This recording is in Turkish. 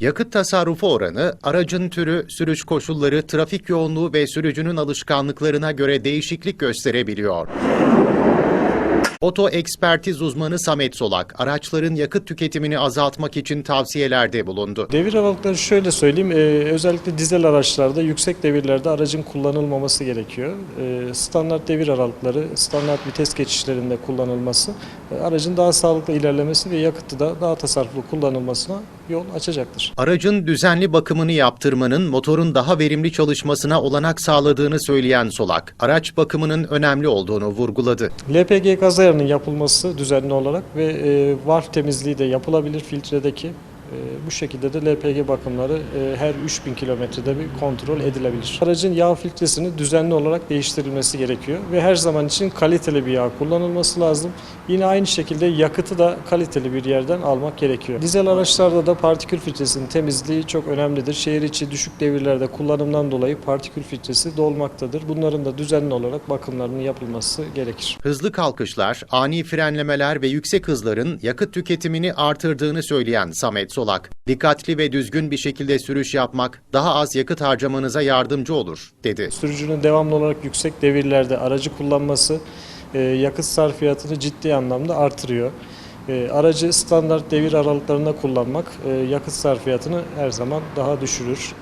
Yakıt tasarrufu oranı, aracın türü, sürüş koşulları, trafik yoğunluğu ve sürücünün alışkanlıklarına göre değişiklik gösterebiliyor. Oto ekspertiz uzmanı Samet Solak, araçların yakıt tüketimini azaltmak için tavsiyelerde bulundu. Devir aralıkları şöyle söyleyeyim, e, özellikle dizel araçlarda yüksek devirlerde aracın kullanılmaması gerekiyor. E, standart devir aralıkları, standart vites geçişlerinde kullanılması e, aracın daha sağlıklı ilerlemesi ve yakıtı da daha tasarruflu kullanılmasına yol açacaktır. Aracın düzenli bakımını yaptırmanın motorun daha verimli çalışmasına olanak sağladığını söyleyen Solak, araç bakımının önemli olduğunu vurguladı. LPG gaz ayarının yapılması düzenli olarak ve e, valv temizliği de yapılabilir filtredeki. E, bu şekilde de LPG bakımları e, her 3000 kilometrede bir kontrol edilebilir. Aracın yağ filtresini düzenli olarak değiştirilmesi gerekiyor ve her zaman için kaliteli bir yağ kullanılması lazım. Yine aynı şekilde yakıtı da kaliteli bir yerden almak gerekiyor. Dizel araçlarda da partikül filtresinin temizliği çok önemlidir. Şehir içi düşük devirlerde kullanımdan dolayı partikül filtresi dolmaktadır. Bunların da düzenli olarak bakımlarının yapılması gerekir. Hızlı kalkışlar, ani frenlemeler ve yüksek hızların yakıt tüketimini artırdığını söyleyen Samet Solak, dikkatli ve düzgün bir şekilde sürüş yapmak daha az yakıt harcamanıza yardımcı olur, dedi. Sürücünün devamlı olarak yüksek devirlerde aracı kullanması e, yakıt sarfiyatını ciddi anlamda artırıyor. E, Aracı standart devir aralıklarında kullanmak e, yakıt sarfiyatını her zaman daha düşürür.